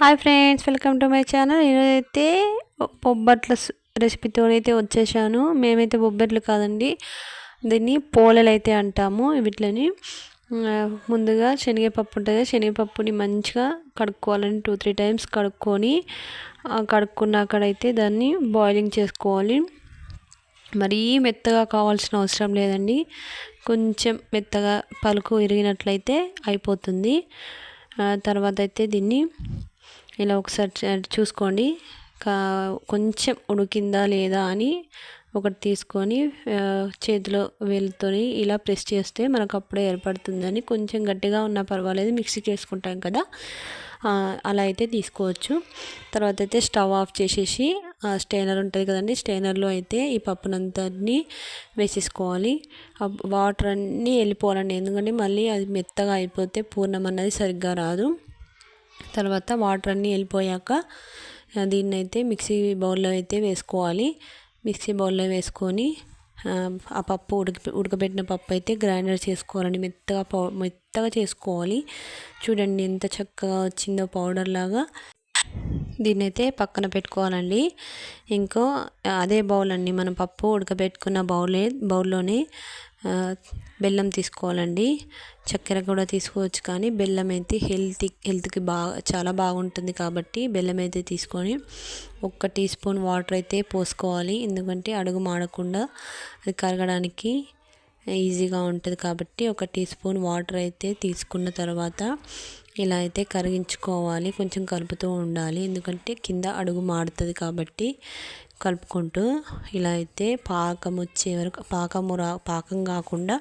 Hi friends welcome to my channel. నేనైతే బొబ్బట్ల రెసిపీతోనైతే వచ్చేసాను. మేమైతే బొబ్బట్లు కాదండి దీన్ని పోలలు అయితే అంటాము. వీటిని ముందుగా శనగపప్పు ఉంటుంది శనగపప్పుని మంచిగా కడుక్కోవాలని టూ త్రీ టైమ్స్ కడుక్కొని కడుక్కున్నాకడైతే దాన్ని బాయిలింగ్ చేసుకోవాలి. మరీ మెత్తగా కావాల్సిన అవసరం లేదండి. కొంచెం మెత్తగా పలుకు విరిగినట్లయితే అయిపోతుంది. తర్వాత అయితే దీన్ని ఇలా ఒకసారి చూసుకోండి. కా కొంచెం ఉడికిందా లేదా అని ఒకటి తీసుకొని చేతిలో వేలుతోని ఇలా ప్రెస్ చేస్తే మనకు అప్పుడే ఏర్పడుతుందని. కొంచెం గట్టిగా ఉన్నా పర్వాలేదు మిక్సీ చేసుకుంటాం కదా. అలా అయితే తీసుకోవచ్చు. తర్వాత అయితే స్టవ్ ఆఫ్ చేసేసి స్టైనర్ ఉంటుంది కదండి స్టైనర్లో అయితే ఈ పప్పునంతని వేసేసుకోవాలి. వాటర్ అన్నీ వెళ్ళిపోవాలండి. ఎందుకంటే మళ్ళీ అది మెత్తగా అయిపోతే పూర్ణం అన్నది సరిగ్గా రాదు. తర్వాత వాటర్ అన్నీ వెళ్ళిపోయాక దీన్ని అయితే మిక్సీ బౌల్లో అయితే వేసుకోవాలి. మిక్సీ బౌల్లో వేసుకొని ఆ పప్పు ఉడక ఉడకబెట్టిన పప్పు అయితే గ్రైండర్ చేసుకోవాలండి. మెత్తగా పౌ మెత్తగా చేసుకోవాలి. చూడండి ఎంత చక్కగా వచ్చిందో పౌడర్ లాగా. దీన్ని అయితే పక్కన పెట్టుకోవాలండి. ఇంకో అదే బౌల్ అండి. మనం పప్పు ఉడకబెట్టుకున్న బౌలే బౌల్లోనే బెల్లం తీసుకోవాలండి. చక్కెర కూడా తీసుకోవచ్చు కానీ బెల్లం అయితే హెల్త్ హెల్త్కి బాగా చాలా బాగుంటుంది కాబట్టి బెల్లం అయితే తీసుకొని ఒక్క టీ స్పూన్ వాటర్ అయితే పోసుకోవాలి. ఎందుకంటే అడుగు మాడకుండా అది కరగడానికి ఈజీగా ఉంటుంది కాబట్టి ఒక టీ స్పూన్ వాటర్ అయితే తీసుకున్న తర్వాత ఇలా అయితే కరిగించుకోవాలి. కొంచెం కలుపుతూ ఉండాలి. ఎందుకంటే కింద అడుగు మాడుతుంది కాబట్టి కలుపుకుంటూ ఇలా అయితే పాకం వచ్చే వరకు పాకము రా పాకం కాకుండా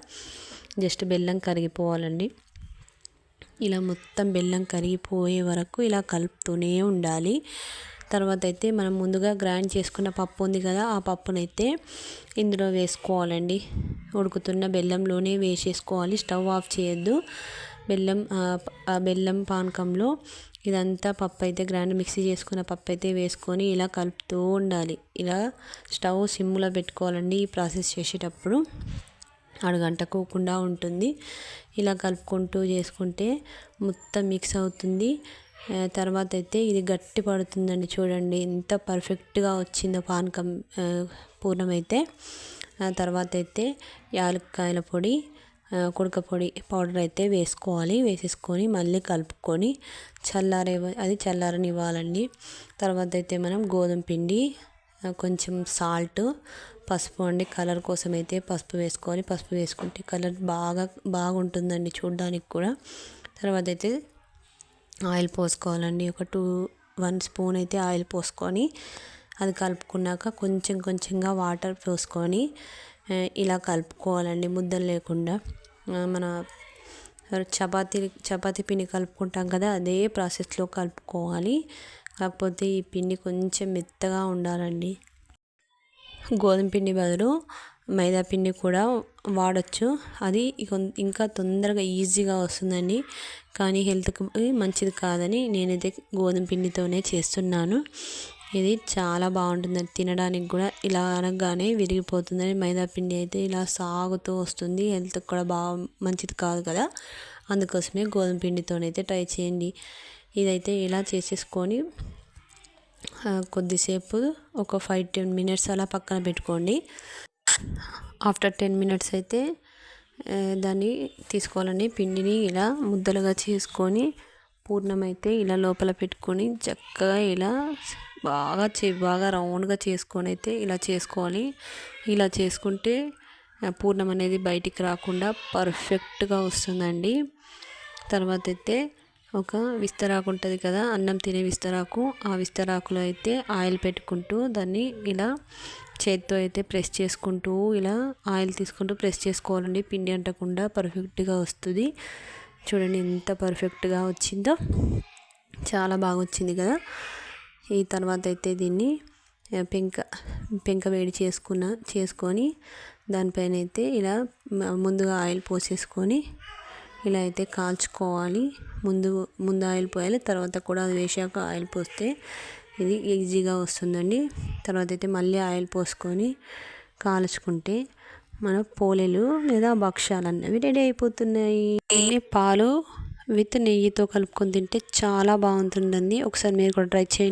జస్ట్ బెల్లం కరిగిపోవాలండి. ఇలా మొత్తం బెల్లం కరిగిపోయే వరకు ఇలా కలుపుతూనే ఉండాలి. తర్వాత అయితే మనం ముందుగా గ్రైండ్ చేసుకున్న పప్పు ఉంది కదా ఆ పప్పునైతే ఇందులో వేసుకోవాలండి. ఉడుకుతున్న బెల్లంలోనే వేసేసుకోవాలి స్టవ్ ఆఫ్ చేయొద్దు. బెల్లం ఆ బెల్లం పానకంలో ఇదంతా పప్పు అయితే గ్రైండ్ మిక్సీ చేసుకున్న పప్పు అయితే వేసుకొని ఇలా కలుపుతూ ఉండాలి. ఇలా స్టవ్ సిమ్లో పెట్టుకోవాలండి ఈ ప్రాసెస్ చేసేటప్పుడు. అడగంటకోకుండా ఉంటుంది. ఇలా కలుపుకుంటూ చేసుకుంటే మొత్తం మిక్స్ అవుతుంది. తర్వాత అయితే ఇది గట్టి పడుతుందండి చూడండి. ఎంత పర్ఫెక్ట్గా వచ్చిందో పానకం పూర్ణమైతే. తర్వాత అయితే యాలక్కాయల పొడి పొడి పౌడర్ అయితే వేసుకోవాలి. వేసేసుకొని మళ్ళీ కలుపుకొని చల్లారే అది చల్లారనివ్వాలండి. తర్వాత అయితే మనం గోధుమ పిండి కొంచెం సాల్ట్ పసుపు అండి. కలర్ కోసం అయితే పసుపు వేసుకోవాలి. పసుపు వేసుకుంటే కలర్ బాగా బాగుంటుందండి చూడడానికి కూడా. తర్వాత అయితే ఆయిల్ పోసుకోవాలండి. ఒక టూ వన్ స్పూన్ అయితే ఆయిల్ పోసుకొని అది కలుపుకున్నాక కొంచెం కొంచెంగా వాటర్ పోసుకొని ఇలా కలుపుకోవాలండి ముద్దలు లేకుండా. మన చపాతీ చపాతీ పిండి కలుపుకుంటాం కదా అదే ప్రాసెస్లో కలుపుకోవాలి. కాకపోతే ఈ పిండి కొంచెం మెత్తగా ఉండాలండి. గోధుమ పిండి బదులు మైదా పిండి కూడా వాడచ్చు. అది ఇంకా తొందరగా ఈజీగా వస్తుందండి. కానీ హెల్త్కి మంచిది కాదని నేనైతే గోధుమ పిండితోనే చేస్తున్నాను. ఇది చాలా బాగుంటుంది. తినడానికి కూడా ఇలా అనగానే విరిగిపోతుంది. మైదా పిండి అయితే ఇలా సాగుతూ వస్తుంది. హెల్త్కి కూడా బాగా మంచిది కాదు కదా. అందుకోసమే గోధుమ పిండితోనైతే ట్రై చేయండి. ఇదైతే ఇలా చేసేసుకొని కొద్దిసేపు ఒక ఫైవ్ టెన్ మినిట్స్ అలా పక్కన పెట్టుకోండి. ఆఫ్టర్ టెన్ మినిట్స్ అయితే దాన్ని తీసుకోవాలండి. పిండిని ఇలా ముద్దలుగా చేసుకొని పూర్ణమైతే ఇలా లోపల పెట్టుకొని చక్కగా ఇలా బాగా చే బాగా రౌండ్గా చేసుకొని అయితే ఇలా చేసుకోవాలి. ఇలా చేసుకుంటే పూర్ణం అనేది బయటికి రాకుండా పర్ఫెక్ట్గా వస్తుందండి. తర్వాత అయితే ఒక విస్తరాకు ఉంటుంది కదా అన్నం తినే విస్తరాకు. ఆ విస్తరాకులో అయితే ఆయిల్ పెట్టుకుంటూ దాన్ని ఇలా చేతితో అయితే ప్రెస్ చేసుకుంటూ ఇలా ఆయిల్ తీసుకుంటూ ప్రెస్ చేసుకోవాలండి. పిండి అంటకుండా పర్ఫెక్ట్గా వస్తుంది. చూడండి ఎంత పర్ఫెక్ట్గా వచ్చిందో. చాలా బాగా వచ్చింది కదా. ఈ తర్వాత అయితే దీన్ని పెంక పెంక వేడి చేసుకున్న చేసుకొని దానిపైన అయితే ఇలా ముందుగా ఆయిల్ పోసేసుకొని ఇలా అయితే కాల్చుకోవాలి. ముందు ముందు ఆయిల్ పోయాలి తర్వాత కూడా అది వేసాక ఆయిల్ పోస్తే ఇది ఈజీగా వస్తుందండి. తర్వాత అయితే మళ్ళీ ఆయిల్ పోసుకొని కాల్చుకుంటే మన పోలేలు లేదా భక్ష్యాలు అన్నవి రెడీ అయిపోతున్నాయి. పాలు విత్ నెయ్యితో కలుపుకొని తింటే చాలా బాగుంటుందండి. ఒకసారి మీరు కూడా ట్రై చేయండి.